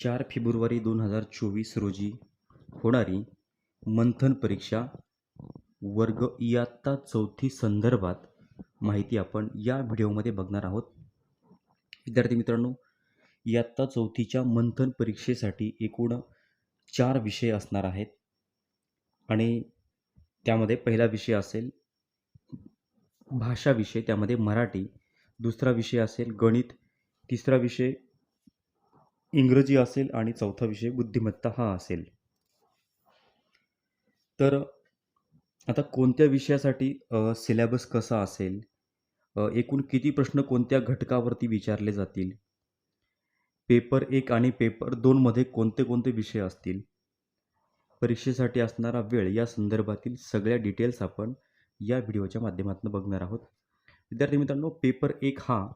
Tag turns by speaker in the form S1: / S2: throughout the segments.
S1: चार फेब्रुवारी दोन हजार चोवीस रोजी होणारी मंथन परीक्षा वर्ग इयत्ता चौथी संदर्भात माहिती आपण या व्हिडिओमध्ये बघणार आहोत. विद्यार्थी मित्रांनो इयत्ता चौथीच्या मंथन परीक्षेसाठी एकूण चार विषय असणार आहेत. आणि त्यामध्ये पहिला विषय असेल भाषा विषय त्यामध्ये मराठी दुसरा विषय असेल गणित तिसरा विषय इंग्रजी असेल आणि चौथा विषय बुद्धिमत्ता हा असेल. तर आता कोणत्या विषयासाठी सिलेबस कसा असेल? एकूण किती प्रश्न कोणत्या घटकावरती विचारले जातील? पेपर एक आणि पेपर दोनमध्ये कोणते कोणते विषय असतील? परीक्षेसाठी असणारा वेळ या संदर्भातील सगळ्या डिटेल्स आपण या व्हिडिओच्या माध्यमातून बघणार आहोत. विद्यार्थी मित्रांनो पेपर एक हा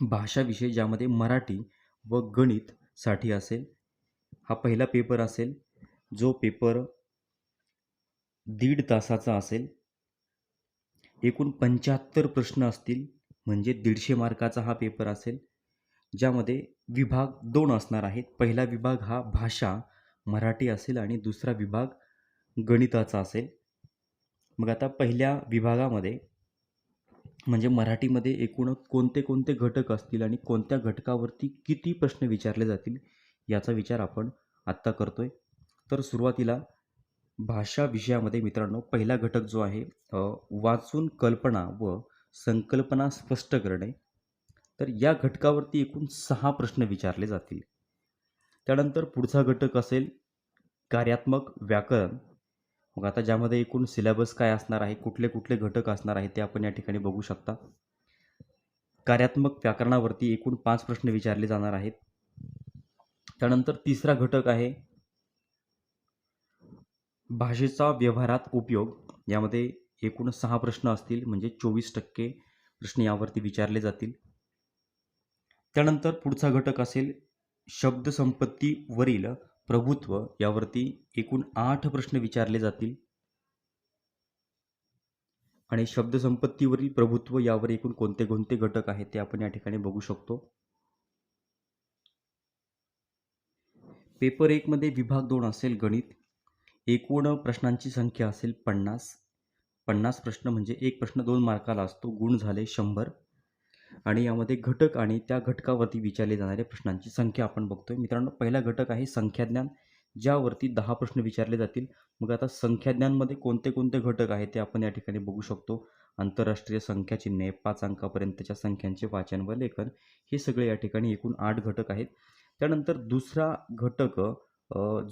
S1: भाषा विषय ज्यामध्ये मराठी व गणितसाठी असेल हा पहिला पेपर असेल जो पेपर दीड तासाचा असेल एकूण पंच्याहत्तर प्रश्न असतील म्हणजे दीडशे मार्काचा हा पेपर असेल ज्यामध्ये विभाग दोन असणार आहेत. पहिला विभाग हा भाषा मराठी असेल आणि दुसरा विभाग गणिताचा असेल. मग आता पहिल्या विभागामध्ये म्हणजे मराठीमध्ये एकूण कोणते कोणते घटक असतील आणि कोणत्या घटकावरती किती प्रश्न विचारले जातील याचा विचार आपण आत्ता करतो आहे तर सुरुवातीला भाषा विषयामध्ये मित्रांनो पहिला घटक जो आहे वाचून कल्पना व संकल्पना स्पष्ट करणे. तर या घटकावरती एकूण सहा प्रश्न विचारले जातील. त्यानंतर पुढचा घटक असेल कार्यात्मक व्याकरण. मग आता ज्यामध्ये एकूण सिलेबस काय असणार आहे कुठले कुठले घटक असणार आहे ते आपण या ठिकाणी बघू शकता. कार्यात्मक व्याकरणावरती एकूण पाच प्रश्न विचारले जाणार आहेत. त्यानंतर तिसरा घटक आहे भाषेचा व्यवहारात उपयोग. यामध्ये एकूण सहा प्रश्न असतील म्हणजे चोवीस टक्के प्रश्न यावरती विचारले जातील. त्यानंतर पुढचा घटक असेल शब्दसंपत्तीवरील प्रभुत्व यावरती एकूण आठ प्रश्न विचारले जातील. आणि शब्दसंपत्तीवरील प्रभुत्व यावर एकूण कोणते कोणते घटक आहेत ते आपण या ठिकाणी बघू शकतो. पेपर एकमध्ये विभाग दोन असेल गणित एकूण प्रश्नांची संख्या असेल पन्नास. पन्नास प्रश्न म्हणजे एक प्रश्न दोन मार्काला असतो गुण झाले शंभर. आणि यामध्ये घटक आणि त्या घटकावरती विचारले जाणाऱ्या प्रश्नांची संख्या आपण बघतोय. मित्रांनो पहिला घटक आहे संख्याज्ञान ज्यावरती दहा प्रश्न विचारले जातील. मग आता संख्याज्ञानमध्ये कोणते कोणते घटक आहेत ते आपण या ठिकाणी बघू शकतो. आंतरराष्ट्रीय संख्याचिन्हे पाच अंकापर्यंतच्या संख्यांचे वाचन व लेखन हे सगळे या ठिकाणी एकूण आठ घटक आहेत. त्यानंतर दुसरा घटक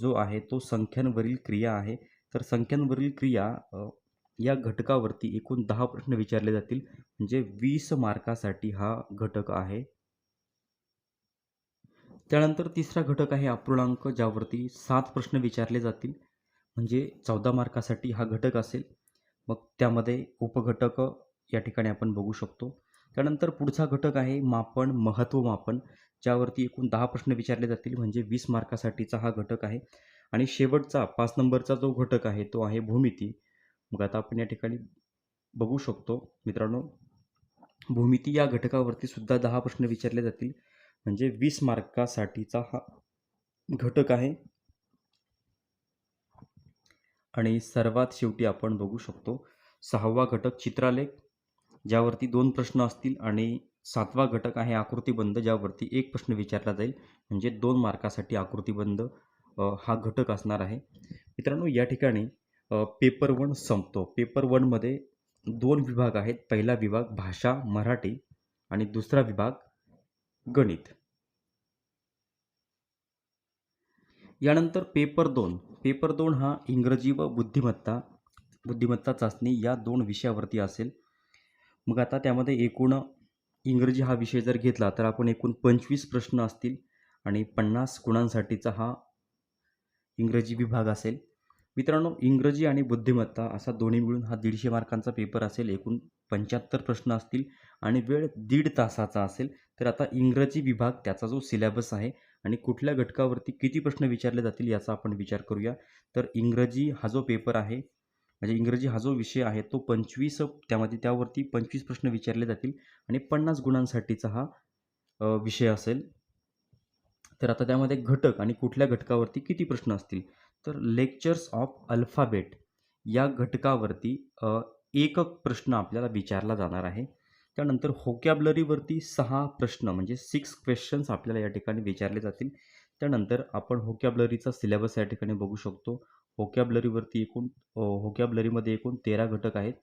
S1: जो आहे तो संख्यांवरील क्रिया आहे. तर संख्यांवरील क्रिया या घटकावरती एकूण दहा प्रश्न विचारले जातील. म्हणजे वीस मार्कासाठी हा घटक आहे. त्यानंतर तिसरा घटक आहे अपूर्णांक ज्यावरती सात प्रश्न विचारले जातील. म्हणजे चौदा मार्कासाठी हा घटक असेल. मग त्यामध्ये उपघटक या ठिकाणी आपण बघू शकतो. त्यानंतर पुढचा घटक आहे मापन महत्त्व मापन ज्यावरती एकूण दहा प्रश्न विचारले जातील. म्हणजे वीस मार्कासाठीचा हा घटक आहे. आणि शेवटचा पाच नंबरचा जो घटक आहे तो आहे भूमिती. मग आता आपण या ठिकाणी बघू शकतो मित्रांनो भूमिती या घटकावरती सुद्धा दहा प्रश्न विचारले जातील. म्हणजे वीस मार्कासाठीचा हा घटक आहे. आणि सर्वात शेवटी आपण बघू शकतो सहावा घटक चित्रालेख ज्यावरती दोन प्रश्न असतील आणि सातवा घटक आहे आकृतिबंध ज्यावरती एक प्रश्न विचारला जाईल. म्हणजे दोन मार्कासाठी आकृतीबंध हा घटक असणार आहे. मित्रांनो या ठिकाणी पेपर वन संपतो. पेपर वनमध्ये दोन विभाग आहेत. पहिला विभाग भाषा मराठी आणि दुसरा विभाग गणित. यानंतर पेपर दोन. पेपर दोन हा इंग्रजी व बुद्धिमत्ता बुद्धिमत्ता चाचणी या दोन विषयावरती असेल. मग आता त्यामध्ये एकूण इंग्रजी हा विषय जर घेतला तर आपण एकूण पंचवीस प्रश्न असतील आणि पन्नास गुणांसाठीचा हा इंग्रजी विभाग असेल. मित्रांनो इंग्रजी आणि बुद्धिमत्ता असा दोन्ही मिळून हा दीडशे मार्कांचा पेपर असेल एकूण पंच्याहत्तर प्रश्न असतील आणि वेळ दीड तासाचा असेल तर आता इंग्रजी विभाग त्याचा जो सिलेबस आहे आणि कुठल्या घटकावरती किती प्रश्न विचारले जातील याचा आपण विचार करूया. तर इंग्रजी हा जो पेपर आहे म्हणजे इंग्रजी हा जो विषय आहे तो पंचवीस त्यामध्ये त्यावरती पंचवीस प्रश्न विचारले जातील आणि पन्नास गुणांसाठीचा हा विषय असेल. तर आता त्यामध्ये घटक आणि कुठल्या घटकावरती किती प्रश्न असतील? तर लेक्चर्स ऑफ अल्फाबेट या घटकावरती एक प्रश्न आपल्याला विचारला जाणार आहे. त्यानंतर होकॅबलरीवरती सहा प्रश्न म्हणजे सिक्स क्वेश्चन्स आपल्याला या ठिकाणी विचारले जातील. त्यानंतर आपण होकॅबलरीचा सिलेबस या ठिकाणी बघू शकतो. होकॅबलरीवरती एकूण होकॅबलरीमध्ये एकूण तेरा घटक आहेत.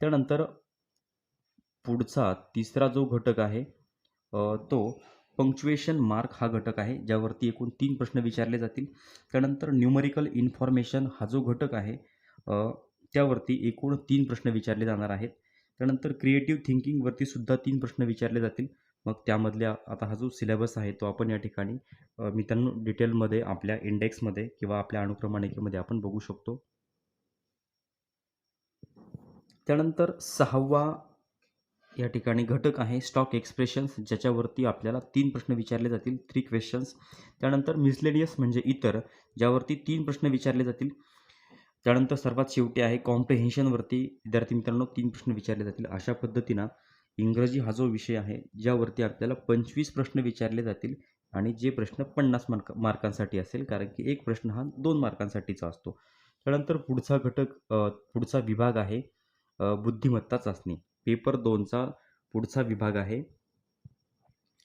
S1: त्यानंतर पुढचा तिसरा जो घटक आहे तो पंक्च्युएशन मार्क हा घटक आहे ज्यावरती एकूण तीन प्रश्न विचारले जातील. त्यानंतर न्यूमरिकल इन्फॉर्मेशन हा जो घटक आहे त्यावरती एकूण तीन प्रश्न विचारले जाणार आहेत. त्यानंतर क्रिएटिव्ह थिंकिंगवरती सुद्धा तीन प्रश्न विचारले जातील. मग त्यामधल्या आता हा जो सिलेबस आहे तो आपण या ठिकाणी मित्रांनो डिटेलमध्ये आपल्या इंडेक्समध्ये किंवा आपल्या अनुक्रमाणिकेमध्ये आपण बघू शकतो. त्यानंतर सहावा या ठिकाणी घटक आहे स्टॉक एक्सप्रेशन्स ज्याच्यावरती आपल्याला तीन प्रश्न विचारले जातील थ्री क्वेश्चन्स त्यानंतर मिसलेडियस म्हणजे इतर ज्यावरती तीन प्रश्न विचारले जातील. त्यानंतर सर्वात शेवटी आहे कॉम्प्रिहेन्शनवरती विद्यार्थी मित्रांनो तीन प्रश्न विचारले जातील. अशा पद्धतीनं इंग्रजी हा जो विषय आहे ज्यावरती आपल्याला पंचवीस प्रश्न विचारले जातील आणि जे प्रश्न पन्नास मार्क मार्कांसाठी असेल कारण की एक प्रश्न हा दोन मार्कांसाठीचा असतो. त्यानंतर पुढचा घटक पुढचा विभाग आहे बुद्धिमत्ता चाचणी. पेपर दोनचा पुढचा विभाग आहे.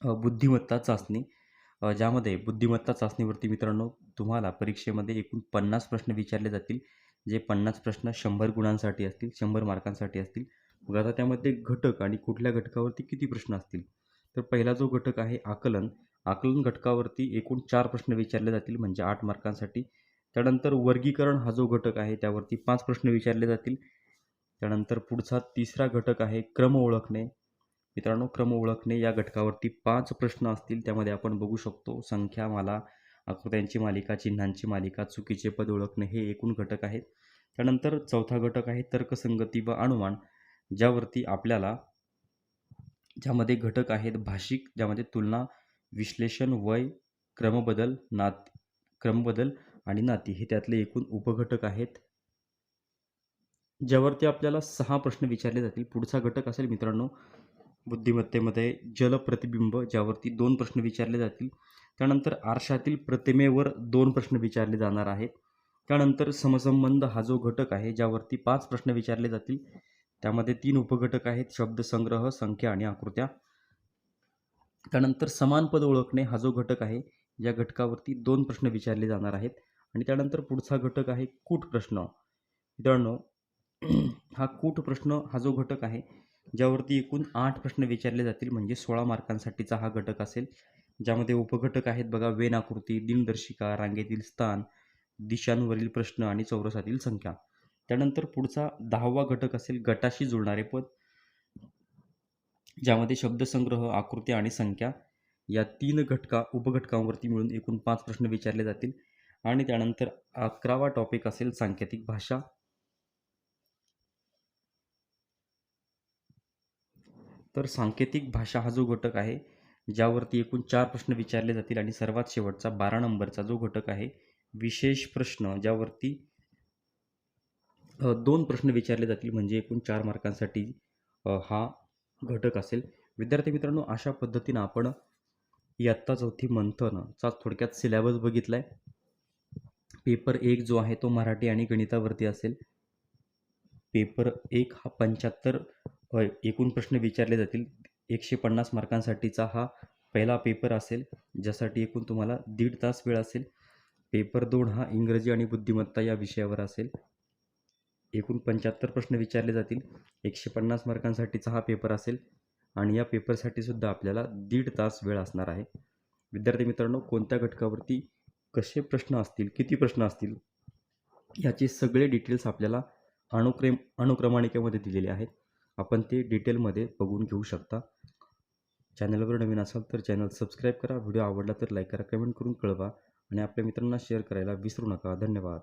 S1: बुद्धिमत्ता चाचणी. ज्यामध्ये बुद्धिमत्ता चाचणीवरती मित्रांनो तुम्हाला परीक्षेमध्ये एकूण पन्नास प्रश्न विचारले जातील जे पन्नास प्रश्न शंभर गुणांसाठी असतील शंभर मार्कांसाठी असतील. मग आता त्यामध्ये घटक आणि कुठल्या घटकावरती किती प्रश्न असतील? तर पहिला जो घटक आहे आकलन. आकलन घटकावरती एकूण चार प्रश्न विचारले जातील म्हणजे आठ मार्कांसाठी. त्यानंतर वर्गीकरण हा जो घटक आहे त्यावरती पाच प्रश्न विचारले जातील. त्यानंतर पुढचा तिसरा घटक आहे क्रम ओळखणे. मित्रांनो क्रम ओळखणे या घटकावरती पाच प्रश्न असतील त्यामध्ये आपण बघू शकतो संख्या माला आकृत्यांची मालिका चिन्हांची मालिका चुकीचे पद ओळखणे हे एकूण घटक आहेत. त्यानंतर चौथा घटक आहे तर्कसंगती व अनुमान ज्यावरती आपल्याला ज्यामध्ये घटक आहेत भाषिक ज्यामध्ये तुलना विश्लेषण वय क्रमबदल नात क्रमबदल आणि नाती हे त्यातले एकूण उपघटक आहेत. ज्यावरती आपल्याला सहा प्रश्न विचारले जातील पुढचा घटक असेल मित्रांनो बुद्धिमत्तेमध्ये जलप्रतिबिंब ज्यावरती दोन प्रश्न विचारले जातील. त्यानंतर आरशातील प्रतिमेवर दोन प्रश्न विचारले जाणार आहेत. त्यानंतर समसंबंध हा जो घटक आहे ज्यावरती पाच प्रश्न विचारले जातील त्यामध्ये तीन उपघटक आहेत शब्दसंग्रह संख्या आणि आकृत्या. त्यानंतर समान पद ओळखणे हा जो घटक आहे या घटकावरती दोन प्रश्न विचारले जाणार आहेत. आणि त्यानंतर पुढचा घटक आहे कूट प्रश्न मित्रांनो हा कूट प्रश्न हा जो घटक आहे ज्यावरती एकूण आठ प्रश्न विचारले जातील म्हणजे सोळा मार्कांसाठीचा हा घटक असेल. ज्यामध्ये उपघटक आहेत बघा वेन आकृती दिनदर्शिका रांगेतील स्थान दिशांवरील प्रश्न आणि चौरसातील संख्या. त्यानंतर पुढचा दहावा घटक असेल गटाशी जुळणारे पद ज्यामध्ये शब्दसंग्रह आकृत्या आणि संख्या या तीन घटका उपघटकांवरती मिळून एकूण पाच प्रश्न विचारले जातील. आणि त्यानंतर अकरावा टॉपिक असेल सांकेतिक भाषा. तर सांकेतिक भाषा हा जो घटक आहे ज्यावरती एकूण चार प्रश्न विचारले जातील आणि सर्वात शेवटचा बारा नंबरचा जो घटक आहे विशेष प्रश्न ज्यावरती दोन प्रश्न विचारले जातील म्हणजे एकूण चार मार्कांसाठी हा घटक असेल. विद्यार्थी मित्रांनो अशा पद्धतीनं आपण इयत्ता चौथी मंथनचा थोडक्यात सिलेबस बघितला आहे पेपर एक जो आहे तो मराठी आणि गणितावरती असेल. पेपर एक हा पंच्याहत्तर एकूण प्रश्न विचारले जातील. एकशे पन्नास मार्कांसाठीचा हा पहिला पेपर असेल ज्यासाठी एकूण तुम्हाला दीड तास वेळ असेल. पेपर दोन हा इंग्रजी आणि बुद्धिमत्ता या विषयावर असेल. एकूण पंच्याहत्तर प्रश्न विचारले जातील. एकशे पन्नास मार्कांसाठीचा हा पेपर असेल आणि या पेपरसाठी सुद्धा आपल्याला दीड तास वेळ असणार आहे. विद्यार्थी मित्रांनो कोणत्या घटकावरती कसे प्रश्न असतील किती प्रश्न असतील याचे सगळे डिटेल्स आपल्याला अनुक्रम अनुक्रमाणिकेमध्ये दिलेले आहेत. आपण ते डिटेलमध्ये बघून घेऊ शकता. चॅनलवर नवीन असाल तर चॅनल सबस्क्राईब करा. व्हिडिओ आवडला तर लाईक करा कमेंट करून कळवा आणि आपल्या मित्रांना शेअर करायला विसरू नका. धन्यवाद.